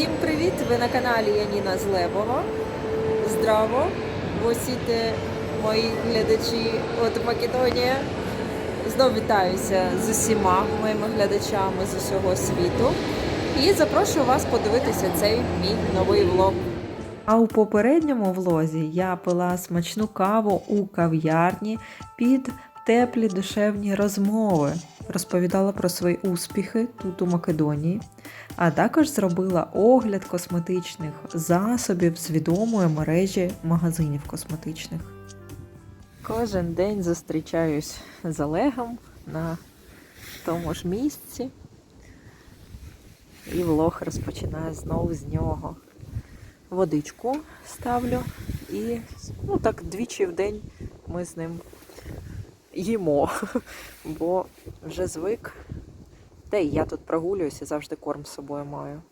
Всім привіт! Ви на каналі Яніна Злебова. Здраво! Ви мої глядачі от Македонія. Знов вітаюся з усіма моїми глядачами з усього світу. І запрошую вас подивитися цей мій новий влог. А у попередньому влозі я пила смачну каву у кав'ярні під теплі душевні розмови. Розповідала про свої успіхи тут у Македонії, а також зробила огляд косметичних засобів з відомої мережі магазинів косметичних. Кожен день зустрічаюсь з Олегом на тому ж місці. І влог розпочинаю знову з нього. Водичку ставлю і ну так двічі в день ми з ним їмо, бо вже звик. Та й я тут прогулююся, завжди корм з собою маю.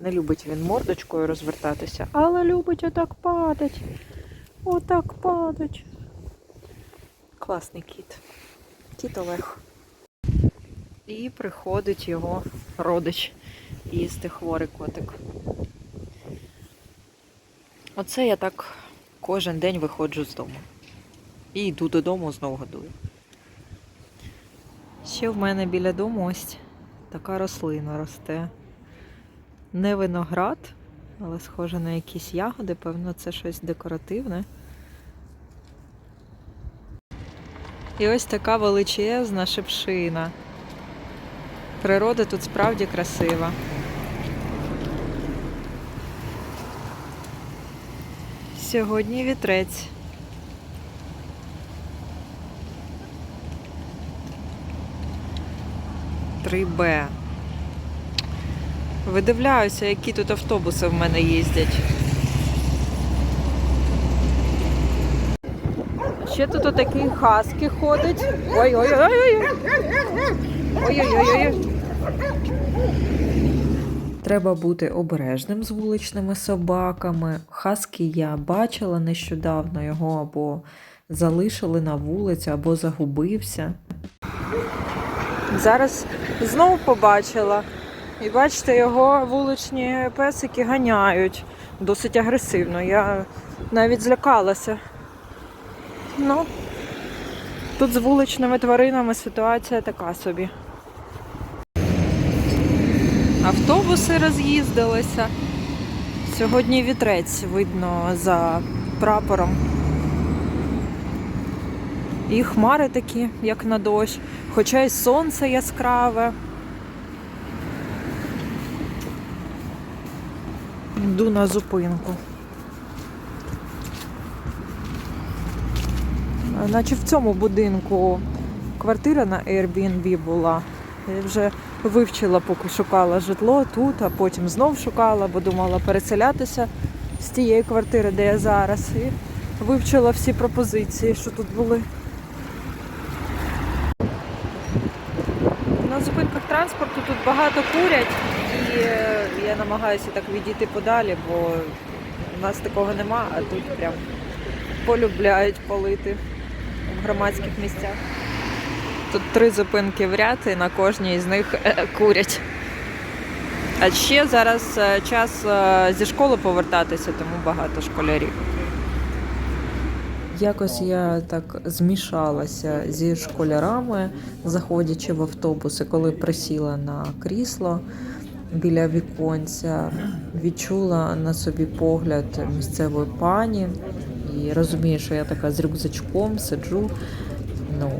Не любить він мордочкою розвертатися, але любить отак падать. Отак падать. Класний кіт. Кіт Олег. І приходить його родич їсти хворий котик. Оце я так кожен день виходжу з дому. І йду додому, знову годую. Ще в мене біля дому ось така рослина росте. Не виноград, але схоже на якісь ягоди, певно, це щось декоративне. І ось така величезна шипшина. Природа тут справді красива. Сьогодні вітрець. Три Б. Видивляюся, які тут автобуси в мене їздять. Ще тут отакий хаски ходить. Ой-ой-ой. Ой-ой-ой. Треба бути обережним з вуличними собаками. Хаски я бачила нещодавно його або залишили на вулиці, або загубився. Зараз знову побачила. І бачите, його вуличні песики ганяють досить агресивно. Я навіть злякалася. Ну, тут з вуличними тваринами ситуація така собі. Автобуси роз'їздилися. Сьогодні вітрець видно за прапором. І хмари такі, як на дощ, хоча й сонце яскраве. Йду на зупинку. Наче в цьому будинку квартира на Airbnb була. Я вже вивчила, поки шукала житло тут, а потім знов шукала, бо думала переселятися з тієї квартири, де я зараз. І вивчила всі пропозиції, що тут були. На зупинках транспорту тут багато курять, і е, я намагаюся так відійти подалі, бо у нас такого нема, а тут прям полюбляють палити в громадських місцях. Тут три зупинки в ряд, і на кожній з них е, курять. А ще зараз е, час зі школи повертатися, тому багато школярів. Якось я так змішалася зі школярами, заходячи в автобуси, коли присіла на крісло біля віконця, відчула на собі погляд місцевої пані і розумію, що я така з рюкзачком сиджу. Ну,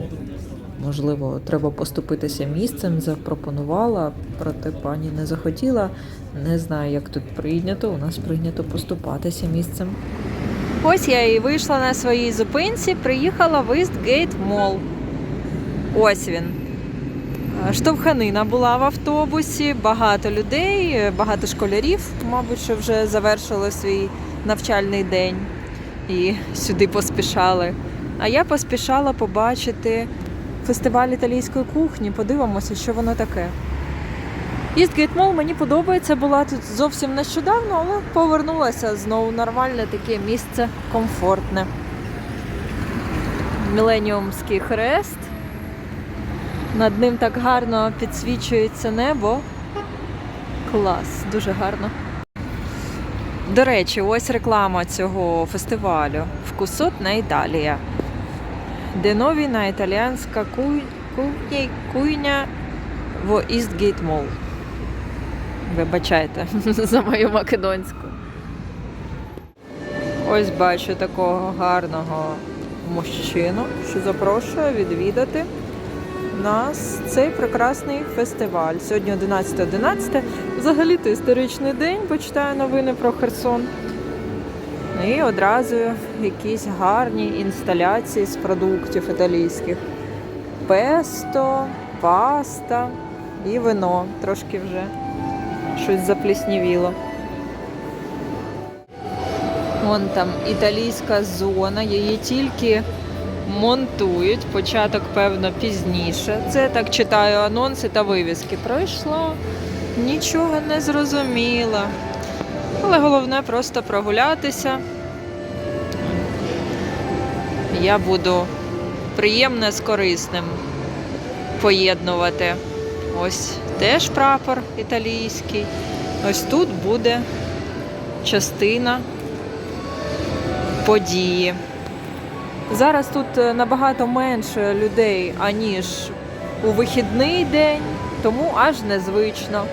можливо, треба поступитися місцем, запропонувала, проте пані не захотіла. Не знаю, як тут прийнято. У нас прийнято поступатися місцем. Ось я і вийшла на своїй зупинці, приїхала в Eastgate Mall. Ось він. Штовханина була в автобусі, багато людей, багато школярів, мабуть, що вже завершили свій навчальний день і сюди поспішали. А я поспішала побачити фестиваль італійської кухні. Подивимося, що воно таке. Eastgate Mall мені подобається, була тут зовсім нещодавно, але повернулася знову нормальне таке місце комфортне. Міленіумський хрест. Над ним так гарно підсвічується небо. Клас, дуже гарно. До речі, ось реклама цього фестивалю. Вкусотна Італія. Де новіна італіанська куй... кухня, куйня в Істгейт Мол. Вибачайте за мою македонську. Ось бачу такого гарного мужчину, що запрошує відвідати нас цей прекрасний фестиваль. Сьогодні 11.11. Взагалі-то історичний день, почитаю новини про Херсон. І одразу якісь гарні інсталяції з продуктів італійських. Песто, паста і вино. Трошки вже щось запліснівіло. Вон там італійська зона, її тільки монтують. Початок, певно, пізніше. Це так читаю анонси та вивіски. Пройшла, нічого не зрозуміла. Але головне просто прогулятися. Я буду приємне з корисним поєднувати. Ось теж прапор італійський. Ось тут буде частина події. Зараз тут е, набагато менше людей, аніж у вихідний день, тому аж незвично.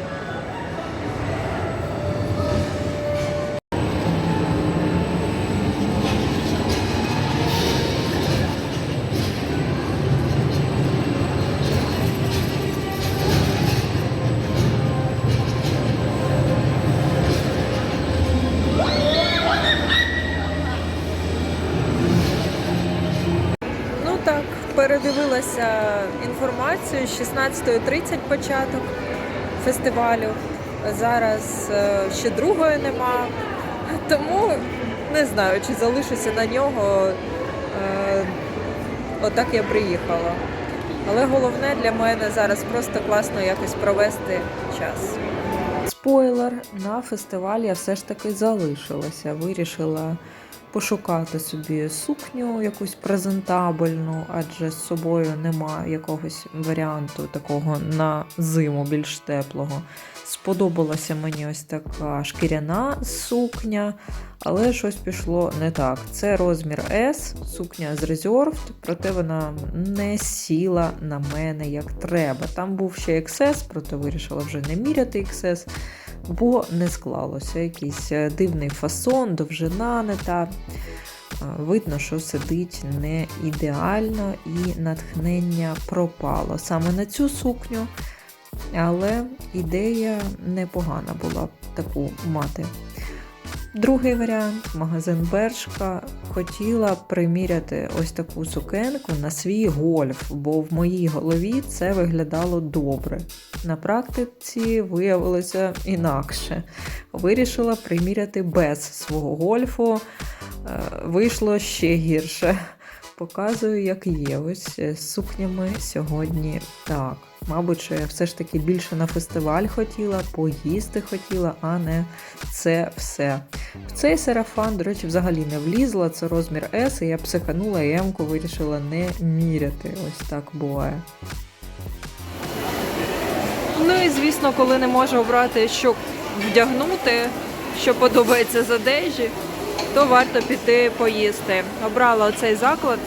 Інформацію. 16.30 початок фестивалю. Зараз е, ще другої нема. Тому не знаю, чи залишуся на нього. Е, Отак я приїхала. Але головне для мене зараз просто класно якось провести час. Спойлер, на фестивалі я все ж таки залишилася. Вирішила пошукати собі сукню якусь презентабельну, адже з собою нема якогось варіанту такого на зиму більш теплого. Сподобалася мені ось така шкіряна сукня, але щось пішло не так. Це розмір S, сукня з Reserved, проте вона не сіла на мене як треба. Там був ще XS, проте вирішила вже не міряти XS, бо не склалося. Якийсь е, дивний фасон, довжина не та. Е, Видно, що сидить не ідеально і натхнення пропало саме на цю сукню. Але ідея непогана була таку мати. Другий варіант магазин Бершка хотіла приміряти ось таку сукенку на свій гольф, бо в моїй голові це виглядало добре. На практиці виявилося інакше. Вирішила приміряти без свого гольфу. Е, Вийшло ще гірше. Показую, як є. Ось е, з сукнями сьогодні так. Мабуть, що я все ж таки більше на фестиваль хотіла, поїсти хотіла, а не це все. В цей сарафан, до речі, взагалі не влізла. Це розмір S, і я психанула і М-ку вирішила не міряти. Ось так буває. Ну і звісно, коли не можу обрати, що вдягнути, що подобається з одежі, то варто піти поїсти. Обрала оцей заклад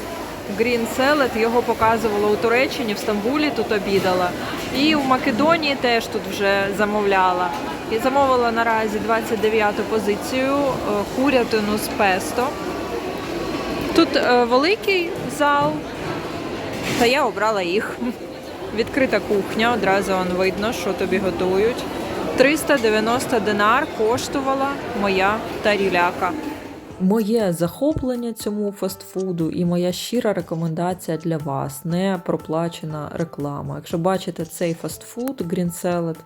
Green Salad, його показувала у Туреччині, в Стамбулі тут обідала. І в Македонії теж тут вже замовляла. І замовила наразі 29-ту позицію е, курятину з песто. Тут е, великий зал, та я обрала їх. Відкрита кухня, одразу видно, що тобі готують. 390 динар коштувала моя таріляка. Моє захоплення цьому фастфуду і моя щира рекомендація для вас не проплачена реклама. Якщо бачите цей фастфуд Green Salad,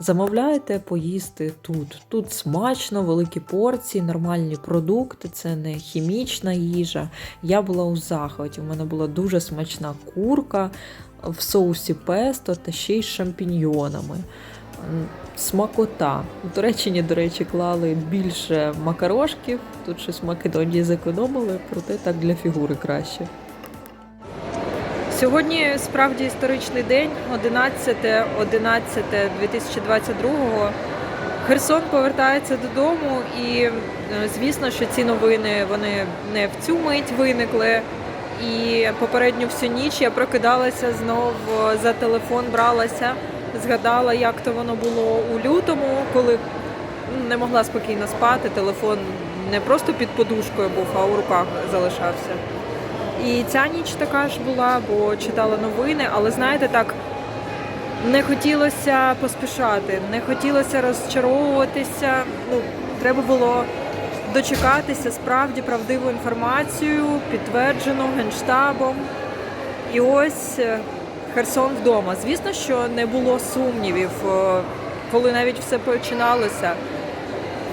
замовляйте поїсти тут. Тут смачно, великі порції, нормальні продукти, це не хімічна їжа. Я була у захваті. У мене була дуже смачна курка в соусі песто та ще й з шампіньйонами. Смакота. У Туреччині, до речі, клали більше макарошків. Тут щось в Македонії зекономили, проте так для фігури краще. Сьогодні справді історичний день, 11 11 2022 Херсон повертається додому, і е, звісно, що ці новини вони не в цю мить виникли. І попередню всю ніч я прокидалася знов е, за телефон, бралася, згадала, як то воно було у лютому, коли не могла спокійно спати. Телефон не просто під подушкою був, а у руках залишався. І ця ніч така ж була, бо читала новини, але знаєте, так не хотілося поспішати, не хотілося розчаровуватися. Ну, треба було дочекатися справді правдиву інформацію, підтверджену генштабом. І ось е, Херсон вдома. Звісно, що не було сумнівів, е, коли навіть все починалося.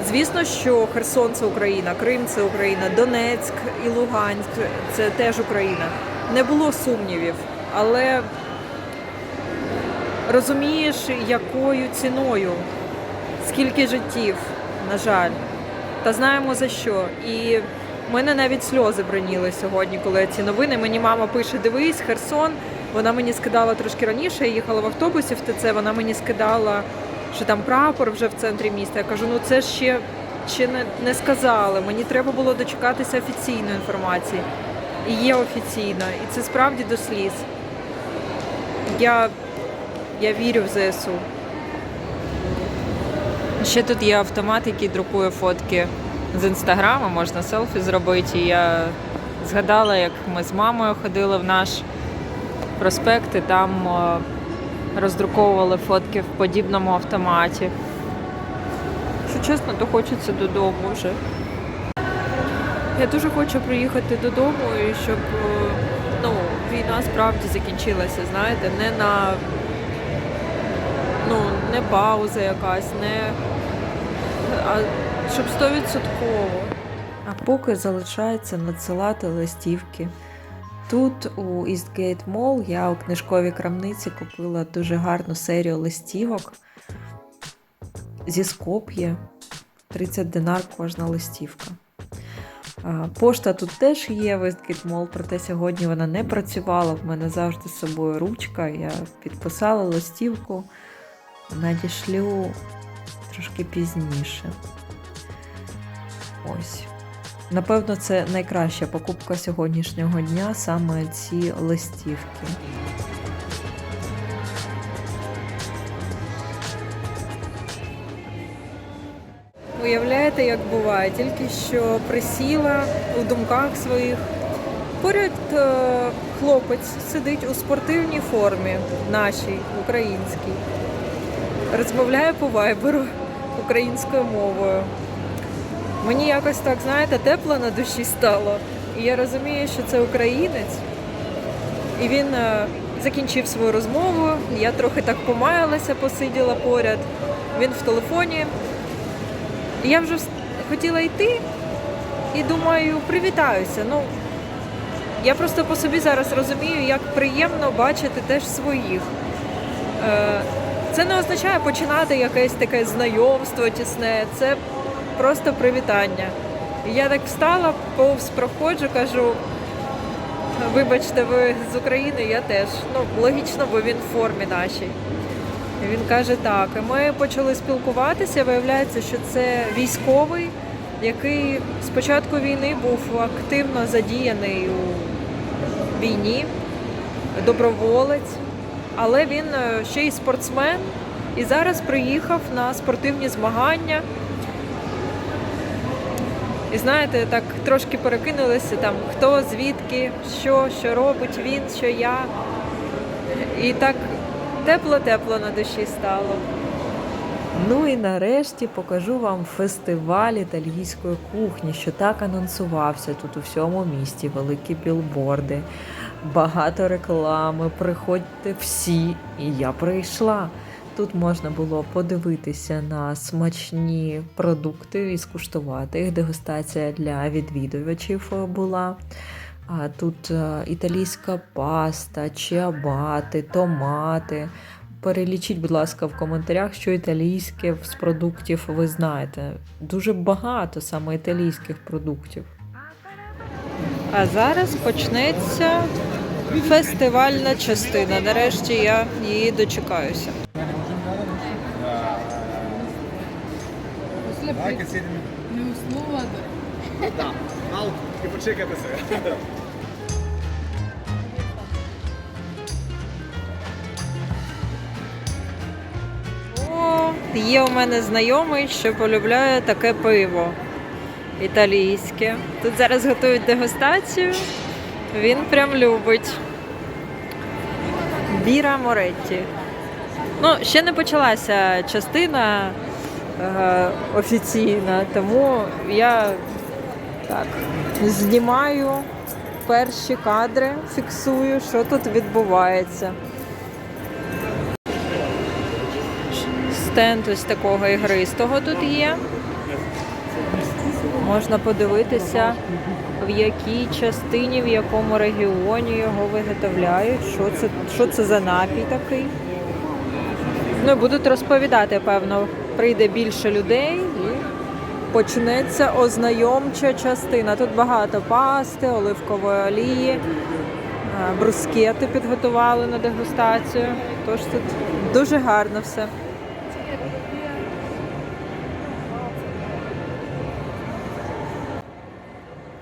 Звісно, що Херсон це Україна, Крим це Україна, Донецьк і Луганськ це теж Україна. Не було сумнівів, але розумієш, якою ціною, скільки життів, на жаль, та знаємо за що. І в мене навіть сльози броніли сьогодні, коли ці новини. Мені мама пише: дивись, Херсон. Вона мені скидала трошки раніше, я їхала в автобусі в ТЦ, вона мені скидала, що там прапор вже в центрі міста. Я кажу, ну це ще, ще не, не сказали. Мені треба було дочекатися офіційної інформації. І є офіційна. І це справді до сліз. Я, я вірю в ЗСУ. Ще тут є автомат, який друкує фотки з інстаграму, можна селфі зробити. І я згадала, як ми з мамою ходили в наш проспект, і там о, роздруковували фотки в подібному автоматі. Якщо чесно, то хочеться додому вже. Я дуже хочу приїхати додому і щоб е, ну, війна справді закінчилася, знаєте, не на ну, не пауза якась, не а щоб стовідсотково. А поки залишається надсилати листівки. Тут у Eastgate Mall я у книжковій крамниці купила дуже гарну серію листівок зі Скоп'є. 30 динар кожна листівка. Пошта тут теж є Westgate Mall, проте сьогодні вона не працювала. В мене завжди з собою ручка. Я підписала листівку, надішлю трошки пізніше. Ось. Напевно, це найкраща покупка сьогоднішнього дня саме ці листівки. Уявляєте, як буває? Тільки що присіла у думках своїх. Поряд е, хлопець сидить у спортивній формі, нашій, українській. Розмовляє по вайберу українською мовою. Мені якось так, знаєте, тепло на душі стало. І я розумію, що це українець. І він е, закінчив свою розмову. Я трохи так помаялася, посиділа поряд. Він в телефоні. І я вже хотіла йти і думаю, привітаюся. Ну, я просто по собі зараз розумію, як приємно бачити теж своїх. Е, Це не означає починати якесь таке знайомство тісне, це просто привітання. І я так встала, повз проходжу, кажу, вибачте, ви з України, я теж. Ну, логічно, бо він в формі нашій. І він каже так. І ми почали спілкуватися. Виявляється, що це військовий, який з початку війни був активно задіяний у війні, доброволець, але він е, ще й спортсмен і зараз приїхав на спортивні змагання. І знаєте, так трошки перекинулися там, хто звідки, що, що робить він, що я. І так тепло-тепло на душі стало. Ну і нарешті покажу вам фестиваль італійської кухні, що так анонсувався тут у всьому місті. Великі білборди, багато реклами. Приходьте всі, і я прийшла. Тут можна було подивитися на смачні продукти і скуштувати їх. Дегустація для відвідувачів була. А тут е, італійська паста, чиабати, томати. Перелічіть, будь ласка, в коментарях, що італійське з продуктів ви знаєте. Дуже багато саме італійських продуктів. А зараз почнеться фестивальна частина. Нарешті я її дочекаюся. При... сидимо. не уснула. Так, мало і почекати себе. О, є у мене знайомий, що полюбляє таке пиво італійське. Тут зараз готують дегустацію. Він прям любить. Біра Моретті. Ну, ще не почалася частина офіційна, тому я так знімаю перші кадри, фіксую, що тут відбувається. Стенд ось такого ігристого тут є. Можна подивитися, в якій частині, в якому регіоні його виготовляють, що це, що це за напій такий. Ну і будуть розповідати, певно, прийде більше людей і почнеться ознайомча частина. Тут багато пасти, оливкової олії, е, брускети підготували на дегустацію. Тож тут дуже гарно все.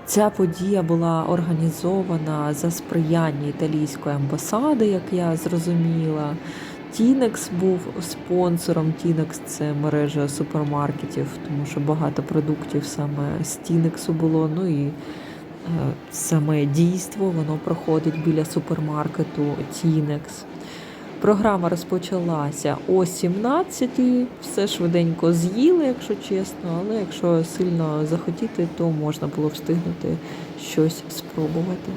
Ця подія була організована за сприяння італійської амбасади, як я зрозуміла. Тінекс був спонсором. Тінекс це мережа супермаркетів, тому що багато продуктів саме з Тінексу було. Ну і е, саме дійство воно проходить біля супермаркету Тінекс. Програма розпочалася о 17 все швиденько з'їли, якщо чесно, але якщо сильно захотіти, то можна було встигнути щось спробувати.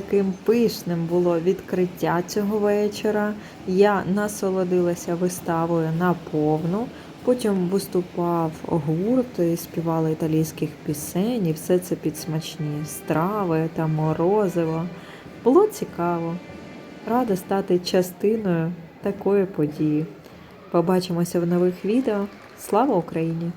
Таким пишним було відкриття цього вечора. Я насолодилася виставою наповну. Потім виступав гурт, і співали італійських пісень, і все це під смачні страви та морозиво. Було цікаво. Рада стати частиною такої події. Побачимося в нових відео. Слава Україні!